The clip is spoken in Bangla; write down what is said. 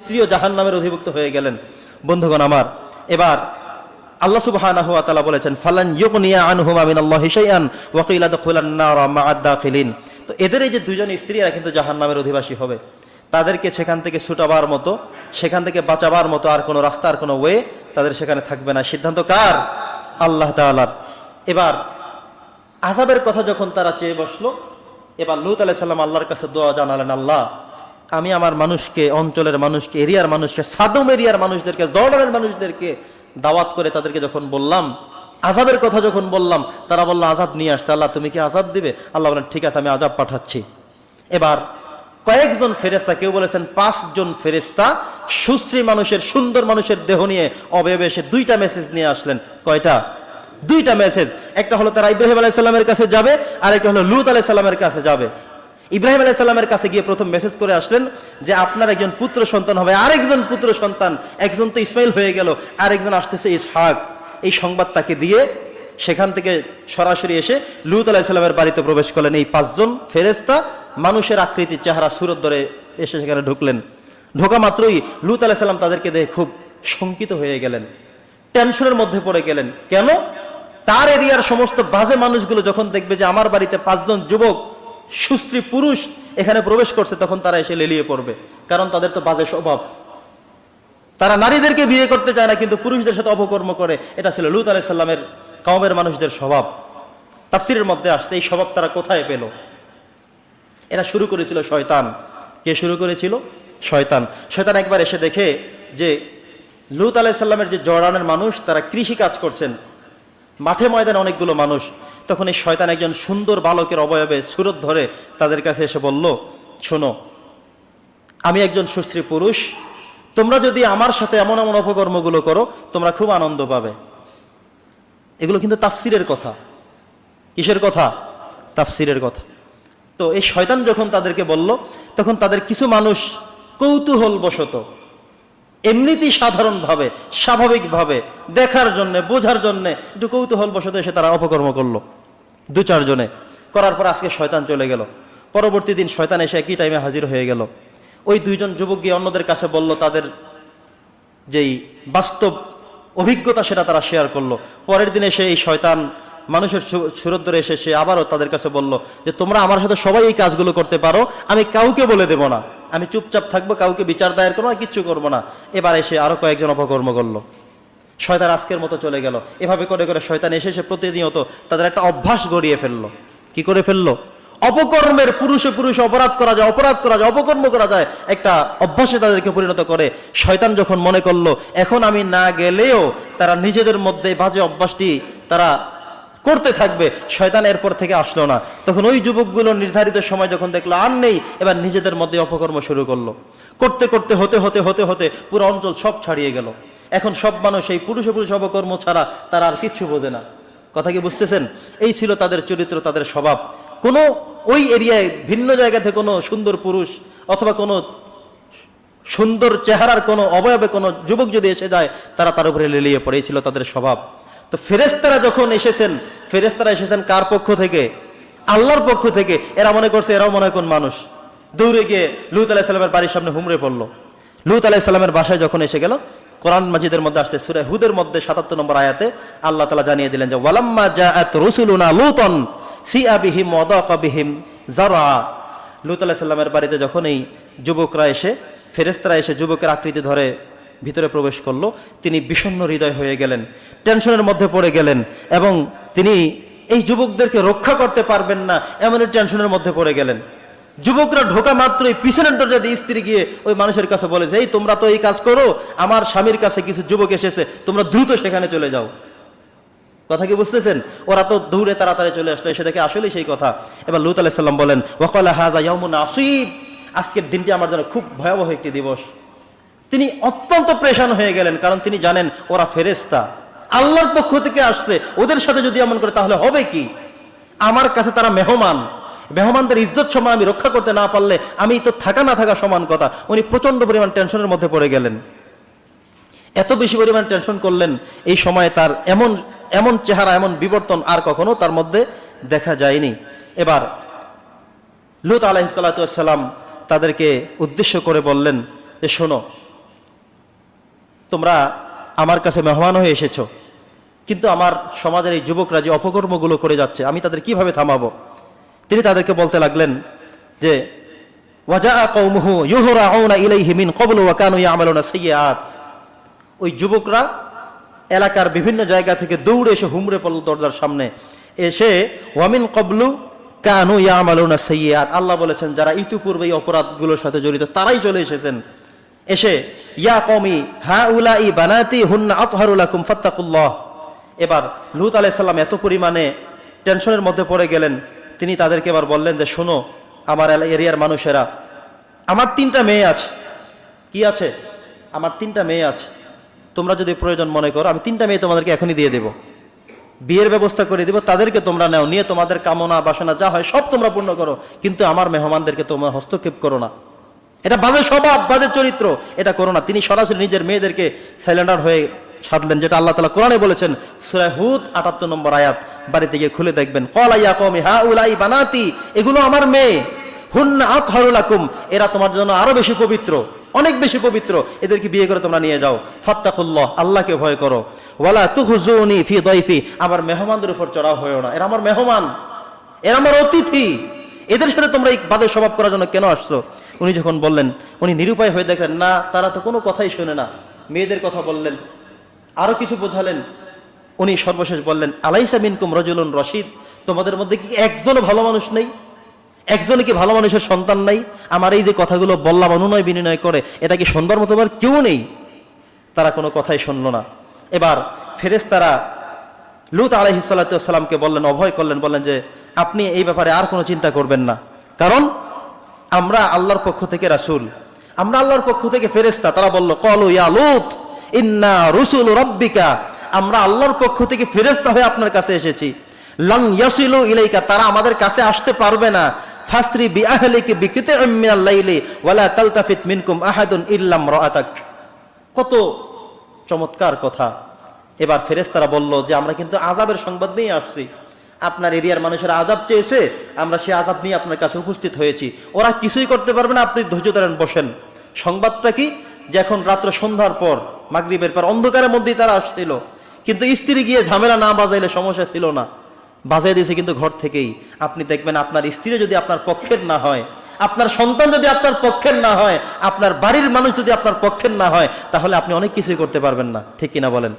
স্ত্রীও জাহান নামের অধিভুক্ত হয়ে গেলেন। বন্ধুগণ আমার, এবার আল্লাহ সুবহানাহু বলেছেন, ফালান ইউগনিয়া আনহুমা তো এদের এই যে দুজন স্ত্রীরা কিন্তু জাহান্নামের অধিবাসী হবে। তাদেরকে সেখান থেকে ছুটাবার মতো, সেখান থেকে বাঁচাবার মতো আর কোনো রাস্তা আর কোনো ওয়ে তাদের সেখানে থাকবে না। সিদ্ধান্ত কার? আল্লাহ তাআলার। এবার আজাবের কথা যখন তারা চেয়ে বসল, এবার লুত আলাইহিস সালাম আল্লাহর কাছে দোয়া জানালেন, আল্লাহ আমি আমার মানুষকে, অঞ্চলের মানুষকে, এরিয়ার মানুষকে, সাদম এরিয়ার মানুষদেরকে, জর্ডানের মানুষদেরকে দাওয়াত করে তাদেরকে যখন বললাম আজাবের কথা যখন বললাম, তারা বলল আজাব নিয়ে আসতে। আল্লাহ, তুমি কি আজাব দিবে? আল্লাহ বলেন ঠিক আছে, আমি আজাব পাঠাচ্ছি। এবার কয়েকজন ফেরেস্তা কেউ বলেছেন, পাঁচজন ফেরেস্তা সুশ্রী মানুষের, সুন্দর মানুষের দেহ নিয়ে অবয়বে এসে দুইটা মেসেজ নিয়ে আসলেন। কয়টা? দুইটা মেসেজ একটা হলো, তারা ইব্রাহিম আলাইসাল্লামের কাছে যাবে আর একটা হলো, লুত আলাইসাল্লামের কাছে যাবে। ইব্রাহিম আলাইসাল্লামের কাছে গিয়ে প্রথম মেসেজ করে আসলেন যে, আপনার একজন পুত্র সন্তান হবে, আরেকজন পুত্র সন্তান, একজন তো ইসমাইল হয়ে গেল, আরেকজন আসতেছে ইসহাক। এই সংবাদ তাকে দিয়ে সেখান থেকে সরাসরি এসে লুত আলাইসাল্লামের বাড়িতে প্রবেশ করলেন। এই পাঁচজন ফেরেস্তা মানুষের আকৃতির চেহারা সুরত ধরে এসে সেখানে ঢুকলেন। ঢোকা মাত্রই লুত আলাইসাল্লাম তাদেরকে দেখে খুব শঙ্কিত হয়ে গেলেন। টেনশনের মধ্যে পড়ে গেলেন। কেন? তার এরিয়ার সমস্ত বাজে মানুষগুলো যখন দেখবে যে, আমার বাড়িতে পাঁচজন যুবক সুস্ত্রী পুরুষ এখানে প্রবেশ করছে, তখন তারা এসে লেলিয়ে পড়বে। কারণ তাদের তো বাজে স্বভাব। তারা নারীদেরকে বিয়ে করতে চায় না, কিন্তু পুরুষদের সাথে অপকর্ম করে। এটা ছিল লুত আলাইসাল্লামের কওমের মানুষদের স্বভাব। তাফসিরের মধ্যে আসছে, এই স্বভাব তারা কোথায় পেল? এরা শুরু করেছিল শয়তান। কে শুরু করেছিল? শয়তান। শয়তান একবার এসে দেখে যে লুত আলাইসাল্লামের যে জর্ডানের মানুষ, তারা কৃষি কাজ করছেন। মাঠে ময়দানে অনেকগুলো মানুষ। তখন এই শয়তান একজন সুন্দর বালকের অবয়বে সুরত ধরে তাদের কাছে এসে বলল, শোনো, আমি একজন সুশ্রী পুরুষ। তোমরা যদি আমার সাথে এমন এমন অপকর্মগুলো করো, তোমরা খুব আনন্দ পাবে। এগুলো কিন্তু তাফসিরের কথা। কিসের কথা? তাফসিরের কথা। তো এই শয়তান যখন তাদেরকে বলল, তখন তাদের কিছু মানুষ কৌতূহল বশত এমনিতেই সাধারণভাবে, স্বাভাবিকভাবে, দেখার জন্য, বোঝার জন্য একটু কৌতূহল বশত এসে তারা অপকর্ম করল। দু চারজনে। করার পর আজকে শয়তান চলে গেল। পরবর্তী দিন শয়তান এসে একই টাইমে হাজির হয়ে গেল। ওই দুইজন যুবক গিয়ে অন্যদের কাছে বলল, তাদের যেই বাস্তব অভিজ্ঞতা সেটা তারা শেয়ার করল। পরের দিনে সে এই শয়তান মানুষের সু- সুরত ধরে এসে সে আবারও তাদের কাছে বলল যে, তোমরা আমার সাথে সবাই এই কাজগুলো করতে পারো, আমি কাউকে বলে দেব না। আমি চুপচাপ থাকব, কাউকে বিচার দায়ের করব না, কিচ্ছু করব না। এবার এসে আরও কয়েকজন অপকর্ম করল। শয়তান আজকের মতো চলে গেল। এভাবে করে করে শয়তান এসে এসে প্রতিনিয়ত তাদের একটা অভ্যাস গড়িয়ে ফেলল। কি করে ফেলল? অপকর্মের পুরুষে পুরুষে অপরাধ করা যায়, অপরাধ করা যায়, অপকর্ম করা যায়, একটা অভ্যাসে তাদেরকে পরিণত করে। শয়তান যখন মনে করল, এখন আমি না গেলেও তারা নিজেদের মধ্যে বাজে অভ্যাসটি তারা করতে থাকবে, শয়তান এরপর থেকে আসলো না। তখন ওই যুবকগুলো নির্ধারিত সময় যখন দেখল, আর নেই, এবার নিজেদের মধ্যে অপকর্ম শুরু করল। করতে করতে, হতে হতে হতে হতে পুরো অঞ্চল সব ছাড়িয়ে গেল। এখন সব মানুষ এই পুরুষে পুরুষ অপকর্ম ছাড়া তারা আর কিচ্ছু বোঝে না। কথা কি বুঝতেছেন? এই ছিল তাদের চরিত্র, তাদের স্বভাব। কোনো ওই এরিয়ায়, ভিন্ন জায়গা থেকে কোনো সুন্দর পুরুষ অথবা কোনো সুন্দর চেহারার কোনো অবয়বে কোনো যুবক যদি এসে যায়, তারা তার উপরে লেলিয়ে পড়ে। এই ছিল তাদের স্বভাব। তো ফেরেস্তারা যখন এসেছেন ফেরেস্তারা এসেছেন কার পক্ষ থেকে? আল্লাহর পক্ষ থেকে। এরা মনে করছে, এরাও মনে কোন মানুষ। দৌড়ে গিয়ে লুত আলাইসাল্লামের বাড়ির সামনে হুমড়ে পড়ল। লুত আলাইসাল্লামের বাসায় যখন এসে গেল, কোরআন মাজিদের মধ্যে আসছে, সুরে হুদের মধ্যে সাতাত্তর নম্বর আয়াতে আল্লাহ তালা জানিয়ে দিলেন যে, ওয়ালাম্মা জাআত রুসুলুনা লুতন সিআ বিহিম ওয়াদাকা জারা লুত আলাইসাল্লামের বাড়িতে যখন এই যুবকরা এসে ফেরেস্তারা এসে যুবকের আকৃতি ধরে ভিতরে প্রবেশ করল। তিনি বিষণ্ণ হৃদয় হয়ে গেলেন, টেনশনের মধ্যে পড়ে গেলেন এবং তিনি এই যুবকদেরকে রক্ষা করতে পারবেন না এমনই টেনশনের মধ্যে পড়ে গেলেন। যুবকরা ঢোকা মাত্রই পিছনের দরজা দিয়ে স্ত্রী গিয়ে ওই মানুষের কাছে বলে যে এই, তোমরা তো এই কাজ করো, আমার স্বামীর কাছে কিছু যুবক এসেছে, তোমরা দ্রুত সেখানে চলে যাও। কথা কি বুঝতেছেন? ওরা তো দৌড়ে তাড়াতাড়ি চলে আসলো, এসে দেখে আসলেই সেই কথা। এবার লুত আলাইসাল্লাম বলেন ওয়াকালা হাজা ইয়ামুন আসিব। আজকের দিনটি আমার জন্য খুব ভয়াবহ একটি দিবস। তিনি অত্যন্ত প্রেশান হয়ে গেলেন, কারণ তিনি জানেন ওরা ফেরেস্তা আল্লাহর পক্ষ থেকে আসছে, ওদের সাথে যদি এমন করে, তাহলে হবে কি? আমার কাছে তারা মেহমান। মেহমানদের ইজ্জত সময় আমি রক্ষা করতে না পারলে আমি তো থাকা না থাকা সমান কথা। উনি প্রচণ্ড পরিমাণ টেনশনের মধ্যে পড়ে গেলেন। এত বেশি পরিমাণ টেনশন করলেন, এই সময়ে তার এমন এমন চেহারা, এমন বিবর্তন আর কখনো তার মধ্যে দেখা যায়নি। এবার লুত আলাহিসাল্লাম তাদেরকে উদ্দেশ্য করে বললেন যে, শোনো তোমরা আমার কাছে মেহমান হয়ে এসেছ। কিন্তু আমার সমাজের এই যুবকরা যে অপকর্মগুলো করে যাচ্ছে, আমি তাদের কীভাবে থামাবো? তিনি তাদেরকে বলতে লাগলেন যে ওই যুবকরা এলাকার বিভিন্ন জায়গা থেকে দৌড়ে এসে হুমড়ে পড়ল দরজার সামনে। এসে ওয়ামিন কবলু কানু ইয়ামালুনা সাইয়্যাত আল্লাহ বলেছেন, যারা ইতিপূর্বে এই অপরাধগুলোর সাথে জড়িত, তারাই চলে এসেছেন। এসে, ইয়া কমি হা উলাই বানাতি হুন্না আতহারুলাকুম ফাত্তাকুল্লাহ। এবার লুত আলাইহিস সালাম এত পরিমাণে টেনশনের মধ্যে পড়ে গেলেন, তিনি তাদেরকে এবার বললেন যে, শোনো, আমার এরিয়ার মানুষেরা, আমার তিনটা মেয়ে আছে। কি আছে? আমার তিনটা মেয়ে আছে। তোমরা যদি প্রয়োজন মনে করো, আমি তিনটা মেয়ে তোমাদেরকে এখনই দিয়ে দেব। বিয়ের ব্যবস্থা করে দিব, তাদেরকে তোমরা নাও, নিয়ে তোমাদের কামনা বাসনা যা হয় সব তোমরা পূর্ণ করো, কিন্তু আমার মেহমানদেরকে তোমরা হস্তক্ষেপ করো না। এটা বাজে স্বভাব, বাজে চরিত্র। এটা করো না তিনি সরাসরি নিজের মেয়েদেরকে সাইলেন্ডার হয়ে সাধলেন, যেটা আল্লাহ তালা কোরআনে বলেছেন সুরায় হুদ, আটাত্তর নম্বর আয়াত। বাড়িতে গিয়ে খুলে দেখবেন কলাইয়া কমি হা উলাই বানাতি, এগুলো আমার মেয়ে। হুন্না আতহারুলাকুম এরা তোমার জন্য আরও বেশি পবিত্র, অনেক বেশি পবিত্র। এদেরকে বিয়ে করে তোমরা নিয়ে যাও। ফাত্তাকুল্লাহ, আল্লাহকে ভয় করো। ওয়ালা তুহুজুনি ফি দয়ফি আমার মেহমানদের উপর চড়াও হয়েও না। এরা আমার মেহমান। এরা আমার অতিথি। এদের সাথে তোমরা এই বাদের স্বভাব করার জন্য কেন আসছো? উনি যখন বললেন, উনি নিরুপায় হয়ে দেখলেন, না, তারা তো কোনো কথাই শোনে না। মেয়েদের কথা বললেন, আরও কিছু বোঝালেন। উনি সর্বশেষ বললেন, আলাইসা মিনকুম রজুলুন রশিদ, তোমাদের মধ্যে কি একজনও ভালো মানুষ নেই? একজনে কি ভালো মানুষের সন্তান নাই? আমার এই যে কথাগুলো বললাম, অনুনয় বিনিময় করে, এটা কি শুনবার মতো আবার কেউ নেই? তারা কোনো কথাই শুনল না। এবার ফেরেশতারা লুত আলহিসাল্লামকে বললেন, অভয় করলেন, বললেন যে আপনি এই ব্যাপারে আর কোনো চিন্তা করবেন না। কারণ আমরা আল্লাহর পক্ষ থেকে রাসূল। আমরা আল্লাহর পক্ষ থেকে ফেরেশতা। তারা বলল কলু ইয়া লুত, ইন্না রুসুল রব্বিকা। আমরা আল্লাহর পক্ষ থেকে ফেরেশতা হয়ে আপনার কাছে এসেছি। লং ইয়াসিলু ইলাইকা, তারা আমাদের কাছে আসতে পারবে না। ফাসরি বি আহলিকি বিকিতাইম মিনাল লাইলি, ওয়ালা তালতাফিত মিনকুম আহাদুন ইল্লাম রাআতাক কত চমৎকার কথা। এবার ফেরেশতারা বলল যে, আমরা কিন্তু আজাবের সংবাদ নিয়ে আসছি। আপনার এরিয়ার মানুষের আজাব চেয়েছে, আমরা সেই আজাব নিয়ে আপনার কাছে উপস্থিত হয়েছি। ওরা কিছুই করতে পারবে না, আপনি ধৈর্য ধরেন, বসেন। সংবাদটা কি? যে এখন রাত্র সন্ধ্যার পর, মাগরিবের পর, অন্ধকারের মধ্যেই তারা আসছিল। কিন্তু স্ত্রী গিয়ে ঝামেলা না বাজাইলে সমস্যা ছিল না। বাজাই দিয়েছে কিন্তু ঘর থেকেই। আপনি দেখবেন আপনার স্ত্রী যদি আপনার পক্ষের না হয়, আপনার সন্তান যদি আপনার পক্ষের না হয়, আপনার বাড়ির মানুষ যদি আপনার পক্ষের না হয়, তাহলে আপনি অনেক কিছুই করতে পারবেন না। ঠিক কিনা বলেন?